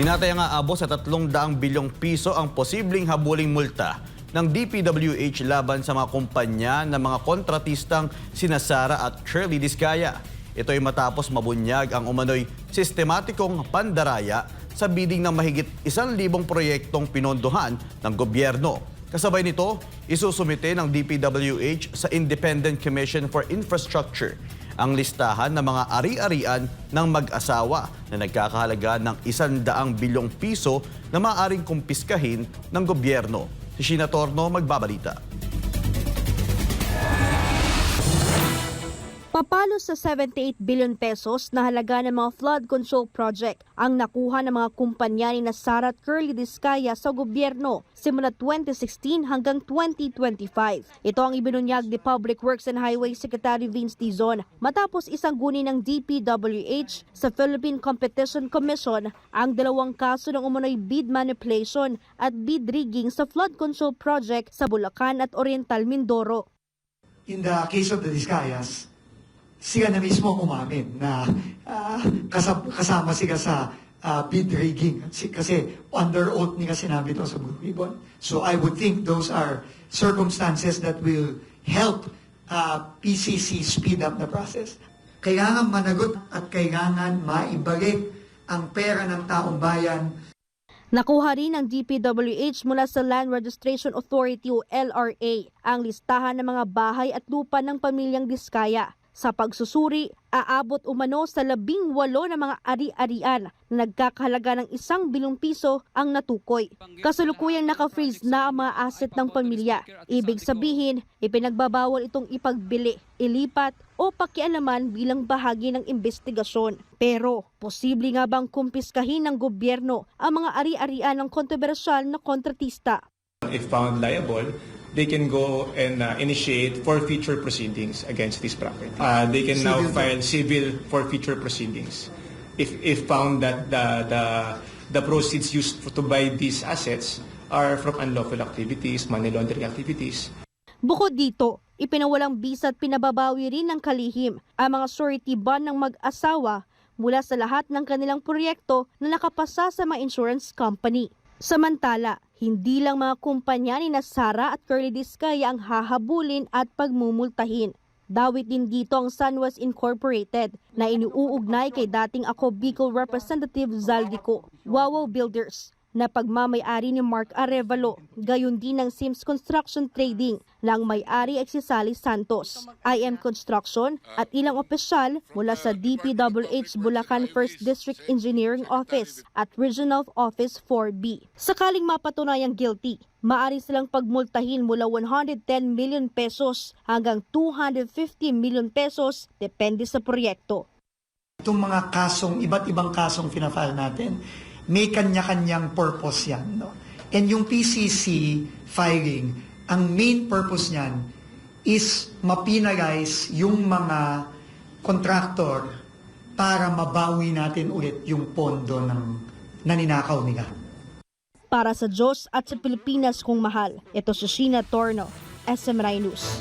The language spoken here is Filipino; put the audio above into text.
Inatay nga abo sa 300 bilyong piso ang posibleng habuling multa ng DPWH laban sa mga kumpanya ng mga kontratistang sinasara at Shirley Discaya. Ito ay matapos mabunyag ang umano'y sistematikong pandaraya sa bidding ng mahigit isang libong proyektong pinondohan ng gobyerno. Kasabay nito, isusumite ng DPWH sa Independent Commission for Infrastructure ang listahan ng mga ari-arian ng mag-asawa na nagkakahalaga ng isandaang bilyong piso na maaaring kumpiskahin ng gobyerno. Si Sheena Torno magbabalita. Papalo sa 78 billion pesos na halaga ng mga flood control project ang nakuha ng mga kumpanya ni Sara at Curly Discaya sa gobyerno simula 2016 hanggang 2025. Ito ang ibinunyag ni Public Works and Highway Secretary Vince Dizon matapos isang guni ng DPWH sa Philippine Competition Commission ang dalawang kaso ng umano'y bid manipulation at bid rigging sa flood control project sa Bulacan at Oriental Mindoro. in the case of the Discayas, sila na mismo umamin na ah, kasam- kasama sila sa ah, bid rigging. Kasi, under oath nila sinabi ito sa Blue Ribbon. So I would think those are circumstances that will help ah, PCC speed up the process. Kailangan managot at kailangan maibalik ang pera ng taong bayan Nakuha rin ng DPWH mula sa Land Registration Authority o LRA ang listahan ng mga bahay at lupa ng pamilyang Diskaya. Sa pagsusuri, aabot umano sa labing walo na mga ari-arian na nagkakahalaga ng isang bilyong piso ang natukoy. Kasalukuyang naka-freeze na ang mga asset ng pamilya. Ibig sabihin, ipinagbabawal itong ipagbili, ilipat o pakialaman bilang bahagi ng investigasyon. Pero, posible nga bang kumpiskahin ng gobyerno ang mga ari-arian ng kontrobersyal na kontratista? If found liable, they can go and uh, initiate forfeiture proceedings against this property. Uh, they can now Civil file civil forfeiture proceedings. If, if found that the, the, the proceeds used for, to buy these assets are from unlawful activities, money laundering activities, Bukod dito, ipinawalang bisa at pinababawi rin ng kalihim ang mga surety bond ng mag-asawa mula sa lahat ng kanilang proyekto na nakapasa sa mga insurance company. Samantala, hindi lang mga kumpanya ni Sara at Curly Discaya ang hahabulin at pagmumultahin. Dawit din dito ang Sunwest Incorporated na iniuugnay kay dating ako Bicol Representative Zaldico, Wawaw Builders, na pagmamayari ni Mark Arevalo, gayon din ng Sims Construction Trading ang may-ari ay si Sally Santos, IM Construction at ilang opisyal mula sa DPWH Bulacan 1st District Engineering Office at Regional Office 4B. Sakaling mapatunayang guilty, maari silang pagmultahin mula 110 million pesos hanggang 250 million pesos depende sa proyekto. Itong mga kasong, iba't ibang kasong pinafile natin, may kanya-kanyang purpose yan. No? And yung PCC filing, ang main purpose niyan is mapinalize yung mga contractor para mabawi natin ulit yung pondo ng naninakaw nila. Para sa Diyos at sa Pilipinas kong mahal, ito si Sheena Torno, SM News.